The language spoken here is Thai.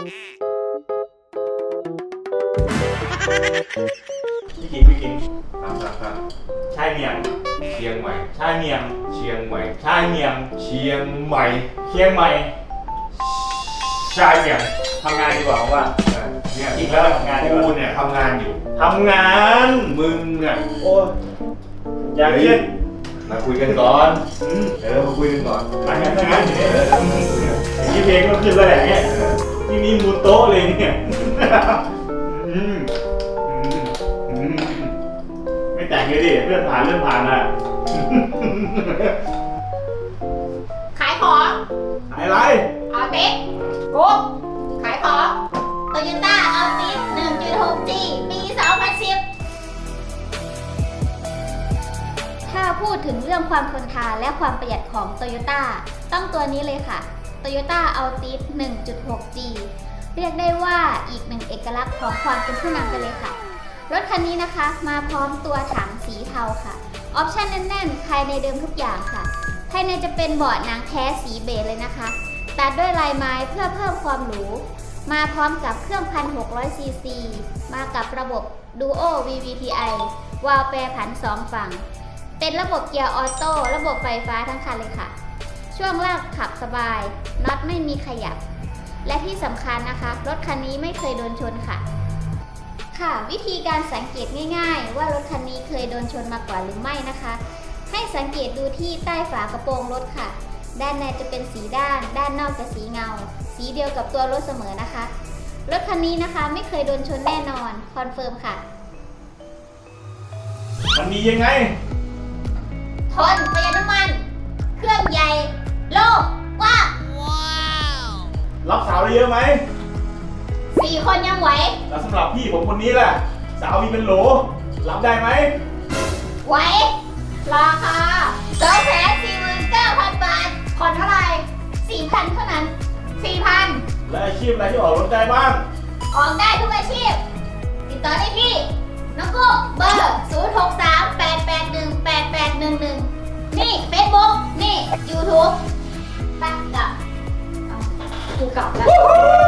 พี่กินพี่กินครับครับครับชายเมียงเชียงใหม่ ชายเมียง เชียงใหม่ ชายเมียง เชียงใหม่ เชียงใหม่ ชายเมียงทำงานดีกว่าผมว่าเนี่ยอีกแล้วทำงานดีกว่า กูเนี่ยทำงานอยู่ ทำงาน มึงอะโอ้ยอย่างเช่นมาคุยกันก่อนเออมาคุยกันก่อนทำงานทำงานเอออย่างนี้เพลงก็ขึ้นแล้วแหละเนี่ย เออที่นี่มูโต๊ะเลยเนี่ยอืมอืมอืมไม่แต่งเลยดิเพื่อนผ่านเรื่องผ่านอะขายของอะไรเอาติ๊กกุ๊กขายของโตโยต้าเอาติ๊ก 1.6G ปี2010ถ้าพูดถึงเรื่องความทนทานและความประหยัดของ Toyota ต้องตัวนี้เลยค่ะ Toyota Altis 1.6G เรียกได้ว่าอีกหนึ่งเอกลักษณ์ของความเป็นผู้นำไปเลยค่ะ รถคันนี้นะคะมาพร้อมตัวถังสีเทาค่ะ ออปชั่นแน่นๆภายในเดิมทุกอย่างค่ะ ภายในจะเป็นเบาะหนังแท้สีเบจเลยนะคะ ตัดด้วยลายไม้เพื่อเพิ่มความหรู มาพร้อมกับเครื่อง 1,600 ซีซี มากับระบบ Duo VVTi วาล์วแปรผัน 2 ฝั่ง เป็นระบบเกียร์ออโต้ ระบบไฟฟ้าทั้งคันเลยค่ะ ช่วงล่างขับสบายน็อตไม่มีขยับ และที่สำคัญนะคะ รถคันนี้ไม่เคยโดนชนค่ะ ค่ะ วิธีการสังเกตง่าย ๆ ว่ารถคันนี้เคยโดนชนมาก่อนหรือไม่นะคะ ให้สังเกตดูที่ใต้ฝากระโปรงรถค่ะ ด้านในจะเป็นสีด้าน ด้านนอกจะสีเงา สีเดียวกับตัวรถเสมอนะคะ รถคันนี้นะคะไม่เคยโดนชนแน่นอนคอนเฟิร์มค่ะมันมียังไง ทนประหยัดน้ำมัน เครื่องใหญ่โลกกว้างรับสาวได้เยอะไหม สี่คนยังไหว แล้วสำหรับพี่ผมคนนี้แหละ สาวมีเป็นโหล รับได้ไหม ไหว ราคา2 4 9 0 0 0บาทผ่อนเท่าไหร่4,000เท่านั้น4,000และอาชีพอะไรที่ออกรถได้บ้าง ออกได้ทุกอาชีพ ติดต่อได้ที่น้องกุ้งเบอร์ ครูกลับแล้ว